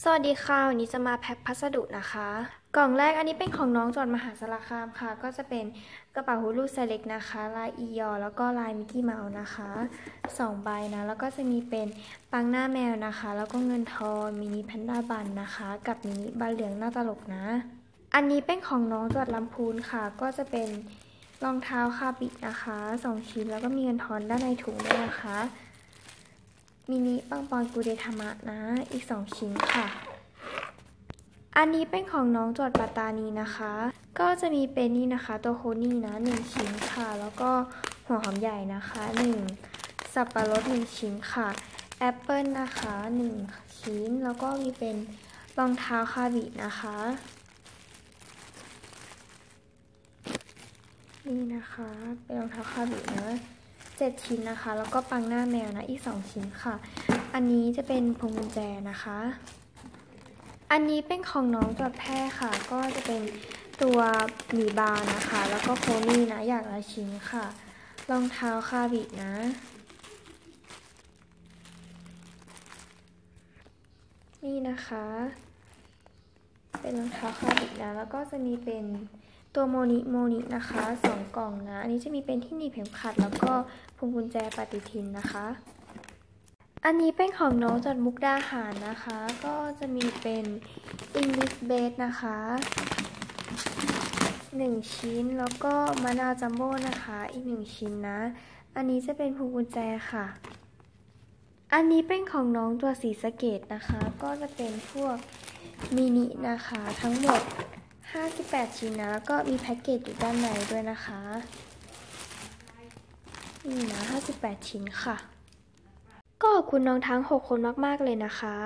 สวัสดีค่ะ วันนี้จะมาแพ็คพัสดุนะคะ กล่องแรกอันนี้เป็นของน้องจอดมหาสารคามค่ะ ก็จะเป็นกระเป๋าฮูลูไซเล็กนะคะ ลายอียอ แล้วก็ลายมิกกี้เมาส์นะคะสองใบนะ แล้วก็จะมีเป็นปังหน้าแมวนะคะ แล้วก็เงินทอนมินิแพนด้าบันนะคะ กับมินิบันเหลืองหน้าตลกนะ อันนี้เป็นของน้องจอดลำพูนค่ะ ก็จะเป็นรองเท้าคาบิดนะคะสองชิ้นแล้วก็มีเงินทอนด้านในถุงด้วยนะคะ มินิปังปอนกูเดธรรมะนะ อีก 2 ชิ้นค่ะ อันนี้เป็นของน้องจอดปัตตานีนะคะ ก็จะมีเป็นนี่นะคะ ตัวโคนี่นะ 1 ชิ้นค่ะ แล้วก็หัวหอมใหญ่นะคะ 1 สับปะรด 1 ชิ้นค่ะ แอปเปิลนะคะ 1 ชิ้น แล้วก็มีเป็นรองเท้าคาบินะคะ นี่นะคะ เป็นรองเท้าคาบินะ เจ็ดชิ้นนะคะ แล้วก็ปังหน้าแมวนะอีกสองชิ้นค่ะ อันนี้จะเป็นพวงกุญแจนะคะ อันนี้เป็นของน้องจอดแพร่ค่ะ ก็จะเป็นตัวหมีบาร์นะคะ แล้วก็โคนี่นะอย่างละชิ้นค่ะ รองเท้าคาบินะนี่นะคะ เป็นรองเท้าคาบินะ แล้วก็จะมีเป็น ตัวโมนิโมนินะคะสองกล่องนะ อันนี้จะมีเป็นที่หนีบเข็มขัด แล้วก็พวงกุญแจปฏิทินนะคะ อันนี้เป็นของน้องจัดมุกดาหารนะคะ ก็จะมีเป็น English Base นะคะ 1 ชิ้นแล้วก็มะนาวจัมโบ้นะคะ อีก 1 ชิ้นนะ อันนี้จะเป็นพวงกุญแจค่ะ อันนี้เป็นของน้องตัวสีสะเกตนะคะ ก็จะเป็นพวกมินินะคะทั้งหมด 58 ชิ้นนะ แล้วก็มีแพ็กเกจอยู่ด้านในด้วยนะคะ นี่นะ 58 ชิ้นค่ะ ก็ขอบคุณน้องทั้ง 6 คนมาก ๆ เลยนะคะ